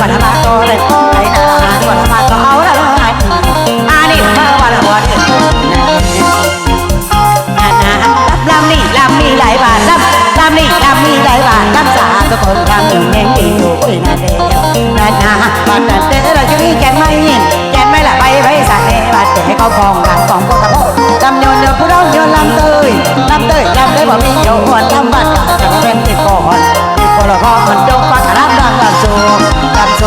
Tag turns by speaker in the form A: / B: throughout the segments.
A: วันละมาก็เลยไอ้นาวันละมาก็เอาละลายอานี่าวันละวันนานาลำนี่ลำนี่หลายบาทลำลำนี่ลำนี่หลายบาทลำสาสกลลำหนึ่งแง่งดีอยู่โอ้ยนาเดียวนานาวันนั้นเต้เราจะมีแกงไม่ยินแกงไม่ละไปไปสั่เนบาดแต่เขาฟองกันฟองก็กะโปงลำโยนโยนผู้ร้องโยนลำเตยลำเตยลำเตยบ่มีโยนลำบาดกันจะเป็นที่ก่อนที่พลกรมันโดนปากกระด้าง ลันโซ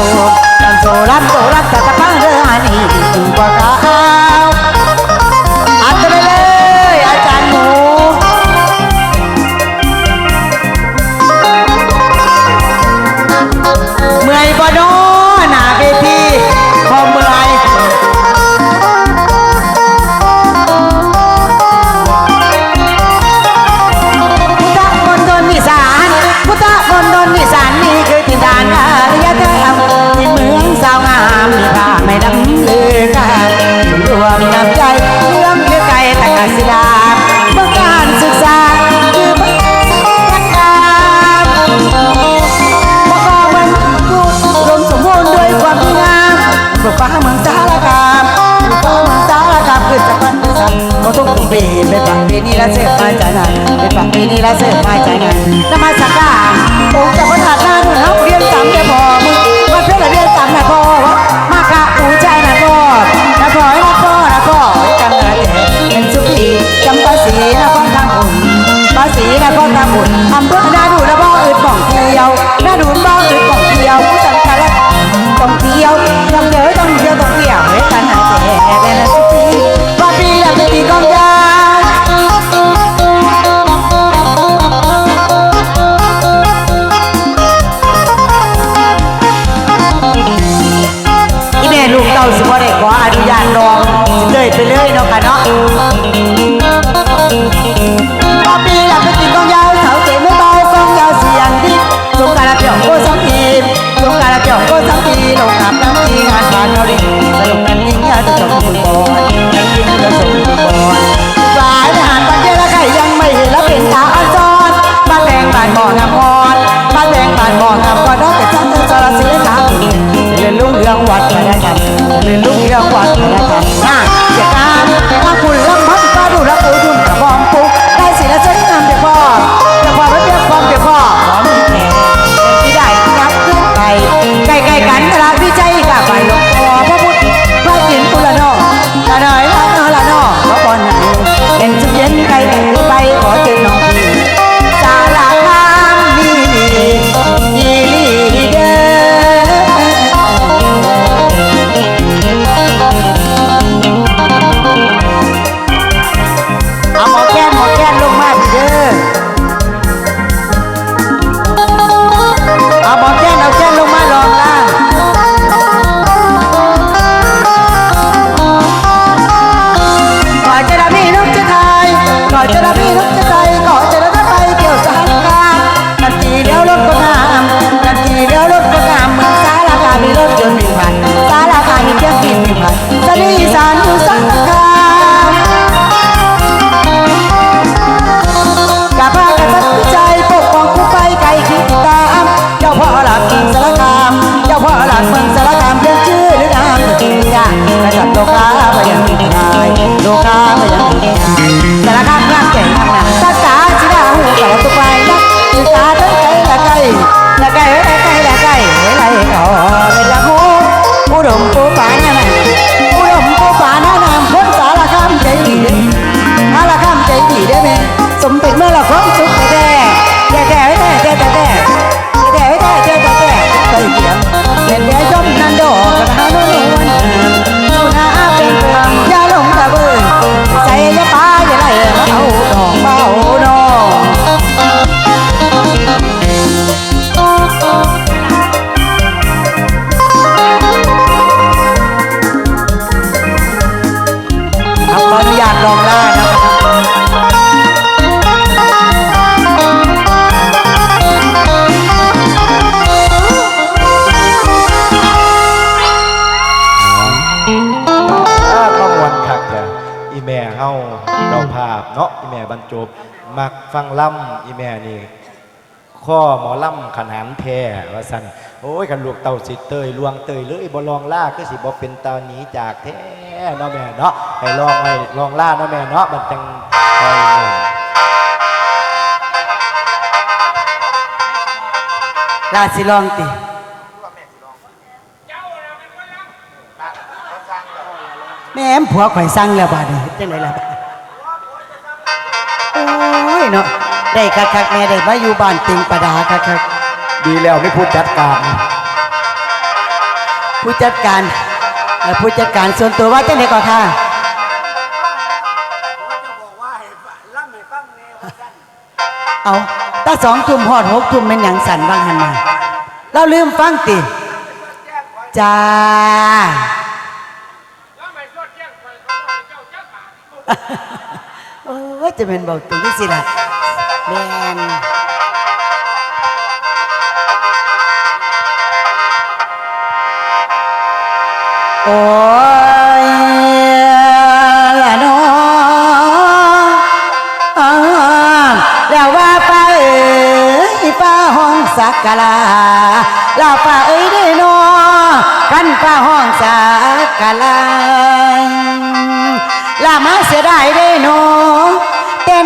A: ลำโซลำโซลำกะตะปังเรืออันนี้ บุญอำเภอหน้าดูนะบ้ออึดบ้องเที่ยวหน้าดูบ้ออึดบ้องเที่ยวผู้สังกัดและต้องเที่ยวต้องเยอต้องเที่ยวต้องเที่ยวให้การหาแก่แก่ละสิทีว่าปีละปีกองยาอีแม่ลูกเต่าสิบ่ได้ขออนุญาตน้องเลยไปเลยเนาะค่ะ
B: เนาะ แม่นี่ข้อหมอล่ำขนานแท่ว่าสันโอ้ยขันลูกเต่าสิเตยลวงเตยเลยบ่ลองล่าก็สิบ่เป็นตาหนีจากแท้เนาะแม่เนาะไอ้ลองไอ้ลองล่าเนาะแม่เนาะมันจัง
A: ลาสิลองติแม่ผัวข่อยสั่งแล้วบาดนี้จังไหนล่ะ ได้คักๆแม่ได้มาอยู่บ้านติงประดาคัก
B: ดีแล้วไม่พูดจัดการ
A: ๆผู้จัดการเอ่อผู้จัดการส่วนตัวว่าจังไดก่อนค่ะ เอาถ้าสองทุ่มฮอดหกทุ่มเป็นหยังสั่นบางหันมาเราลืมฟังติจ้าโอ้ยจะเป็นเบาตรงนี้สิล่ะ แมนโอ้ยละน้องอ่าแล้วว่าป้าเอ๋ยป้าห้องสักกะลาแล้วป้าเอ๋ยได้น้อกันป้าห้องสักกะลาลามาเสียดายได้หนอ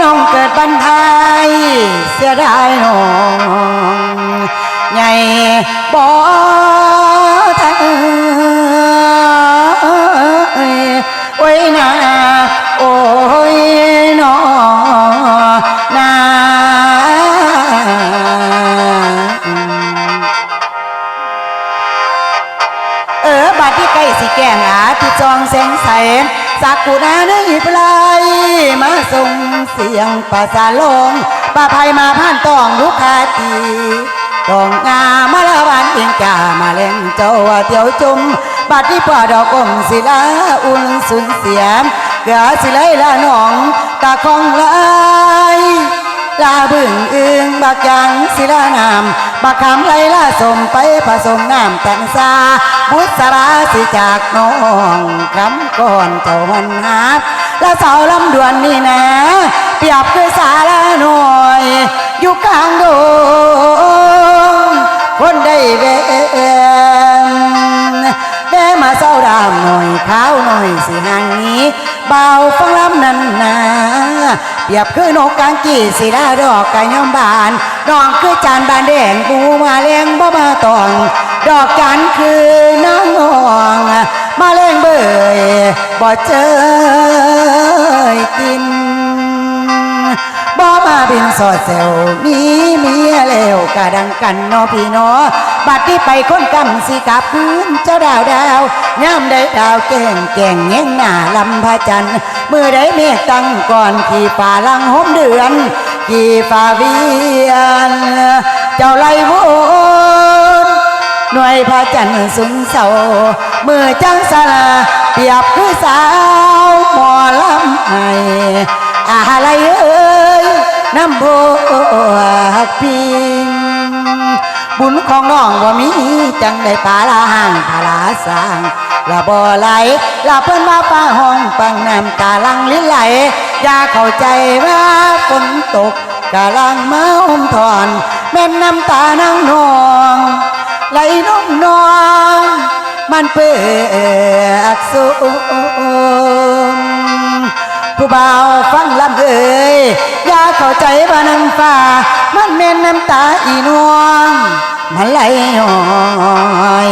A: น้องเกิดบันทยเสียดายน้องใหญ่บ่ทันโอ้ยนาโอ้ยน้อนาเออบัดที่ใกล้สิแกงอาที่จองแสงใสสักกุณาในปลายมาส่ง เสียงประสาลงป้าภัยมาผ่านตองลูกคาตีตองงามาละวันเองจ่ามาเล่นเจ้าว่าเที่ยวจุมบัดที่ป่าดอกกลมศิลาอุ่นสุนเสียมเกือสิเลยละน้องตาคองไหลลาบึงอึงบักยังศิลานามบักคำไหลลาสมไปผสมน้ำแต่งซาบุษราสิจากน้องคำก่อนเจ้ามันหัก และสาวลำดวนนี่นะเปรียบคือสาละหน่อยอยู่กลางดงคนได้เวนแม่มาเศร้าดามหน่อยขาวหน่อยสิหางนี้เบาฟังลำนั้นนาเปรียบคือนกกางกีสีดาดอกกะยอมบานดองคือจานบานแดงปูมาเลียงบ่มาตอง ดอกจันคือน้องนอง มาเลียงเบยบ่เจอ กินบ่มาบินสอดเซลมีเมียแล้วกะดังกันนอพี่นอบัดที่ไปคนกำสิกับพื้นเจ้าดาวดาวย่ำได้ดาวแก่งแก่งเงี้ยงหน้าลำพระจันทร์มือได้เมฆตั้งก่อนขี่ฝ่าลังหมเดือนขี่ฝ่าเวียนเจ้าไล่วนหน่วยพระจันทร์สุนเสามือจังสลาเปรียบคือสา อะไรเอ้ยน้ำโบกพิงบุญของน้องว่ามีจังได้ปาลาห่างปลาลาสร้างละบ่อไหลละเพิ่นมาป้าห้องปังน้ำตาลังลิ้นไหลอย่าเข้าใจว่าฝนตกกะลังมาอมถอนแม่นน้ำตานางนองไหลน้องนองมันเปื้อกสูง ผู้บ่าวฟังลำเอ่ยอย่าเข้าใจบ่าน้ำฟ้ามันเม่นน้ำตาอีนวงมันไหลย้อย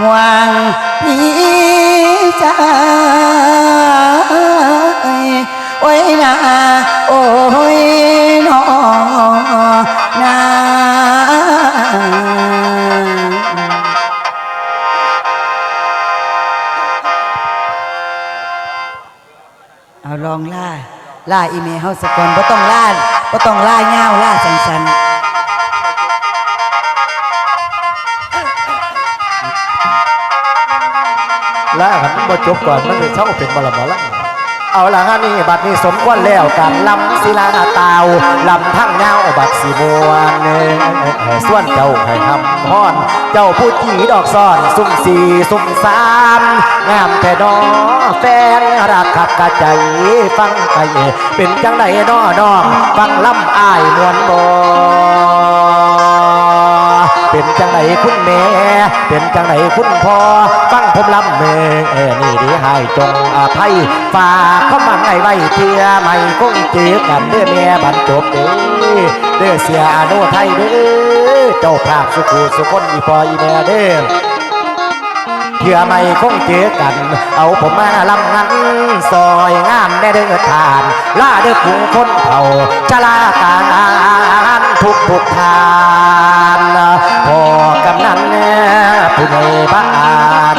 A: ห่วงพี่จ้ ล่าอีเมลเฮาสกอนบ่ต้องล่าบ่ต้องล่าเงาล่าสันชัน
B: ล่าหันบ่จบก่อนมันเลยเศร้าเป็นบลาบละ
A: ๆ
B: เอาละฮะนี่บัดนี้สมควรแล้วกันลำศิลาตาวลำทั้งเงาบัดสีมวนส่วนเจ้าให้ทำพรเจ้าผู้จีดอกซ่อนซุ่มสี่ซุ่มสามงามแต่ดอแฟนรักขับกระใจฟังไปเป็นจังไดน้อน้องฟังลำอายมวนบอ เป็นจังไหนคุณแม่ เป็นจังไหนคุณพ่อฟังผมลำเมเอนี่ดีให้จงอภัยฝากเข้ามาไงไว้เทียไม่คงเจอกันเด้อแม่บรรจบเด้อเด้อเสียอนุไทยเด้อเจ้าภาพสุขุสุคนอีพออีแม่เด้อ เพื่อไม่คงเจอกัน เอาผมมาลำงันซอยงามแน่เด้อทานล่าเด้อผู้คนเผ่าจะลาการทุกทุกทานพอกำนัน ผู้ในบ้านหลาน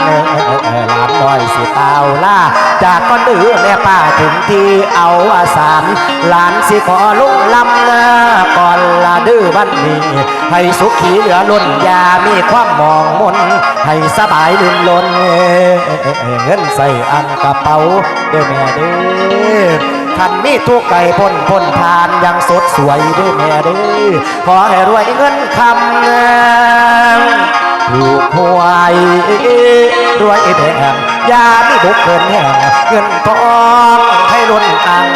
B: น้อยสิตาล่า จากก้อนดื้อแม่ป้าถึงที่เอาอาสารหลานสิขอลุกลำก่อนละดื้อบ้านนี้ ให้สุขีเหลือล้นยามีความมองมนให้สบายลื่นลนเงินใส่อันกระเป๋าเด้อแม่เด้อคันมีทุกไก่พ่นพ่นทานยังสดสวยเด้อแม่ด้อขอให้รวยเงินคำ ถูกหวยรวยแดงยาไมีบุกเกินแห่งเงินทองให้ล้นอ่าง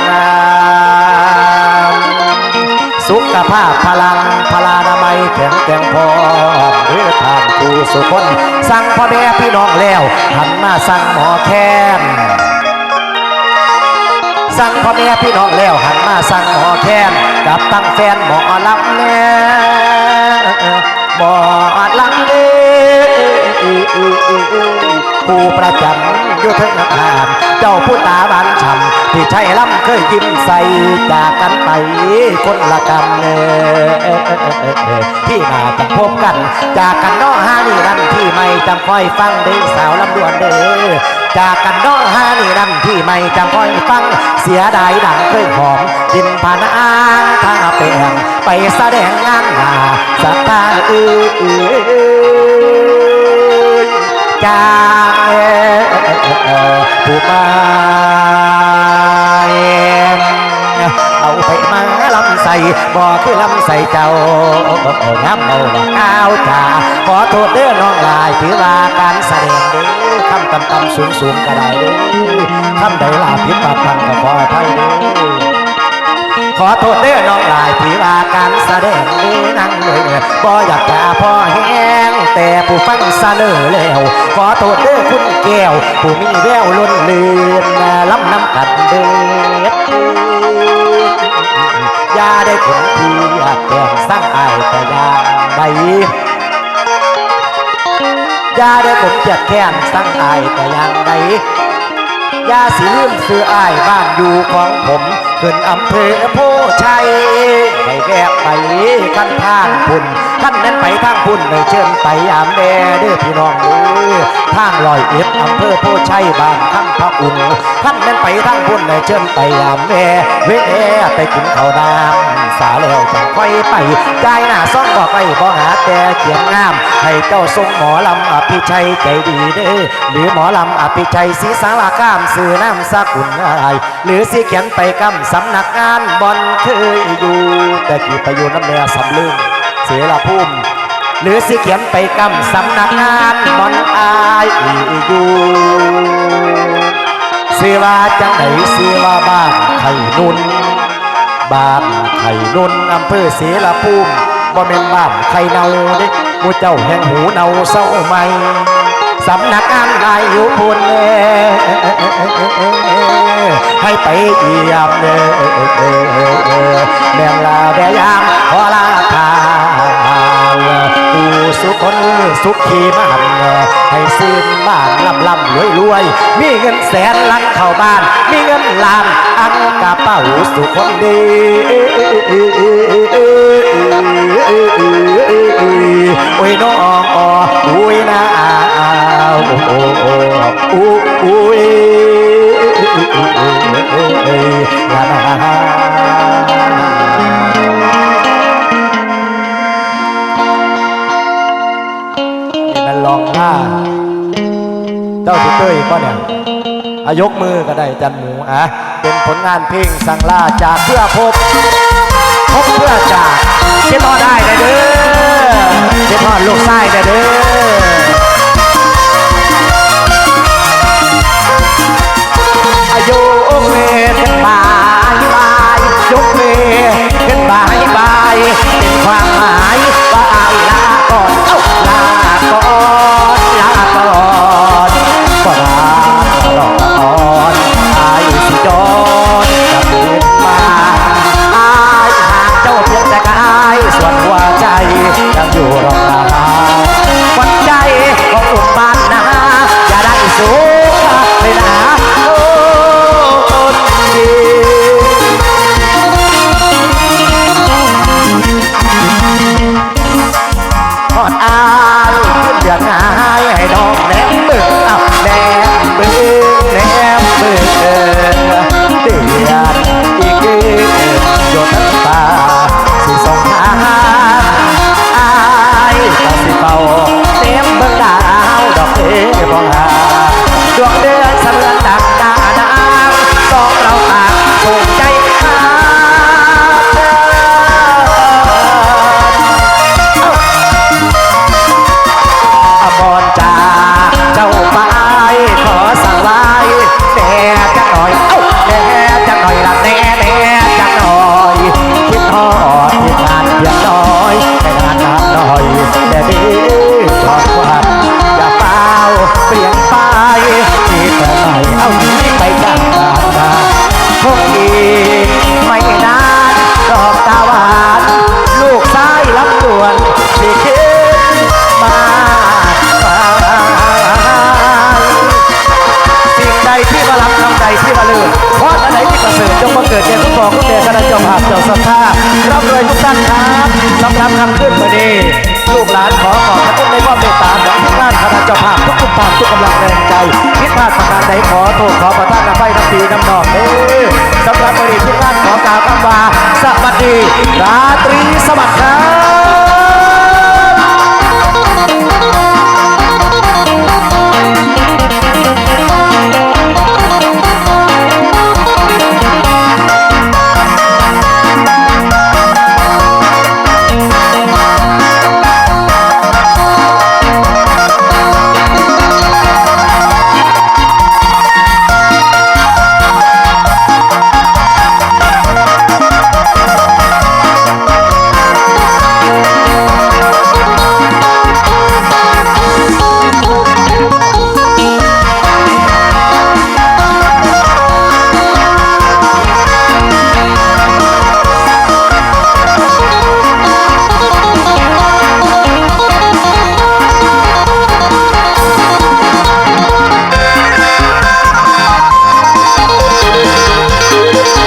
B: สุขภาพพลังพลานามัยแข็งแกร่งพอเพื่อทานผู้สุคน สั่งพ่อแม่พี่น้องแล้วหันมาสั่งหมอแค้นสั่งพ่อแม่พี่น้องแล้วหันมาสั่งหมอแค้นกับตั้งแฟนหมอลำแน่หมอลำเด้ ผู้ประจำยู่เทึงอาคารเจ้าผู้ตาบานช้ำที่ใช้ลำเคยยิ้มใส่จากกันไปคนละกำเนที่มาจะพบกัน จากกันน้อฮานี่นั่นที่ไม่จำคอยฟังเด้อสาวลำดวนเด้อจากกันน้อฮานี่นั่นที่ไม่จำคอยฟังเสียดายดังเคยหอมกินผานอางถ้าเป็นไปแสดงงานหาสักตาเอ้ย จากผู้มาเอาไปมาลำใส่บ่คือลำใส่เจ้าน้ำเมาอ้าวจ่าขอโทษเด้อน้องลายถือว่าการแสดงเด้อคำต่ำๆสูงๆก็ได้เด้อคำใดลาผิดบาดพังก็ขออภัยเด้อ ขอโทษเด้อน้องหลายที่ว่าการแสดงนี้นั่งเลยบ่อยากจะพอแห้งแต่ผู้ฟังเสนอแล้ว ขอโทษเด้อคุณแก้ว ผู้มีแววล้นเลือนล้ำน้ำกันเด้อยาได้คนที่อยากแก่งสร้างอายแต่ยางใดยาได้ผมเจ็บแค้นสร้างอายแต่ยางใดยาสีลืมซื้ออายบ้านอยู่ของผม ขึ้นอำเภอโพชัยไปแวะไปกันทางบุญท่านนั้นไปทางพุ่นเลยเชิญไปยามแดเด้อพี่น้องเด้อทางลอยเอ็ดอำเภอโพชัยบ้านข้างพระอุ่นท่านนั้นไปทางพุ่นเลยเชิญไปยามแดเวะไปกินข้าวน้ำสาแล้วจะค่อยไปจ่ายหน้าซ่องบอกไปบ่หาแต่เขียนงาม ให้เจ้าทรงหมอลำอภิชัยใจดีเด้อหรือหมอลำอภิชัยศรีสารคามสื่อน้ำสกุลอะไรหรือสิเขียนไปกำสำนักงานบอลเคยอยู่ แต่กี่ไปอยู่น้ำแม่สำลึง สียละพุ่มหรือสิเขียนไปกำสำนักงานบอลอายอยู่เสีว่าจังไหนเสีว่าบ้านไข่นุ่นบ้านไข่นุ่นอำเภอเสรภูมิบ่แม่นบ้านไข่เนาเด้หมู่เจ้าแห่งหูเนาเศร้าใหม่สำนักงานนายอยู่พุ่นเน่ให้ไปเยี่ยมเน่แม่งลาแดยามขอลาทา งผู้สุขคนสุขีมหันให้สิ้นบ้านลำลำรวยรวย มีเงินแสนลังเข้าบ้าน มีเงินล้านอังกระเป๋าสุขคนดีโอ้ยน้องอ๋ออุ้ยนะโอ้โอ้โอ้ยอุ้ยลา ท่า เจ้าสุเต้ยก็เนี่ยอายกมือก็ได้จันหมูอะเป็นผลงานเพลงสังล่าจากเพื่อพบ พบเพื่อจากเจ็ดพ่อได้เด้อเจ็ดพ่อลูกไส้เยเด้ออายุเมตตาบายยกเมตตาบายเป็นความหมายว่า จ้าภาพทุกคุณภาพทุกกำลังแรงใจคิดพาดประการใดขอโทษขอประทานอภัยทั้ำปีน้ำนองเอ้สำหรับบริทุกท่านขอกล่าวคำว่าสวัสดี ราตรีสวัสดิ์ครับ